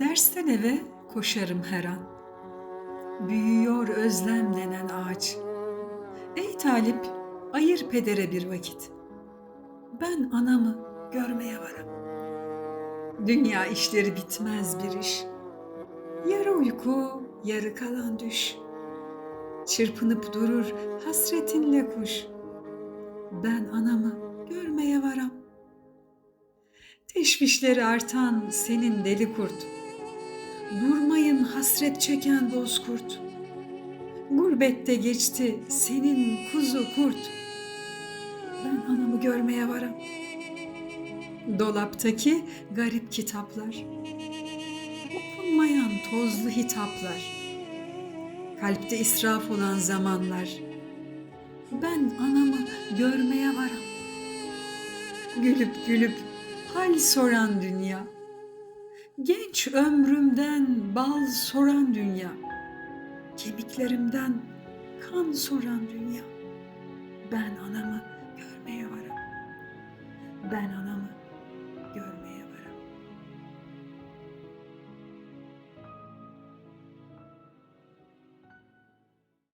Dersten eve koşarım her an. Büyüyor özlem denen ağaç. Ey talip, ayır pedere bir vakit. Ben anamı görmeye varım. Dünya işleri bitmez bir iş. Yarı uyku, yarı kalan düş. Çırpınıp durur hasretinle kuş. Ben anamı görmeye varam. Teşvişleri artan senin deli kurt. Durmayın hasret çeken bozkurt. Gurbette geçti senin kuzu kurt. Ben anamı görmeye varam. Dolaptaki garip kitaplar. Okunmayan tozlu hitaplar. Kalpte israf olan zamanlar. Ben anamı görmeye varam. Gülüp gülüp hal soran dünya. Genç ömrümden bal soran dünya. Kemiklerimden kan soran dünya. Ben anamı görmeye varım. Ben anamı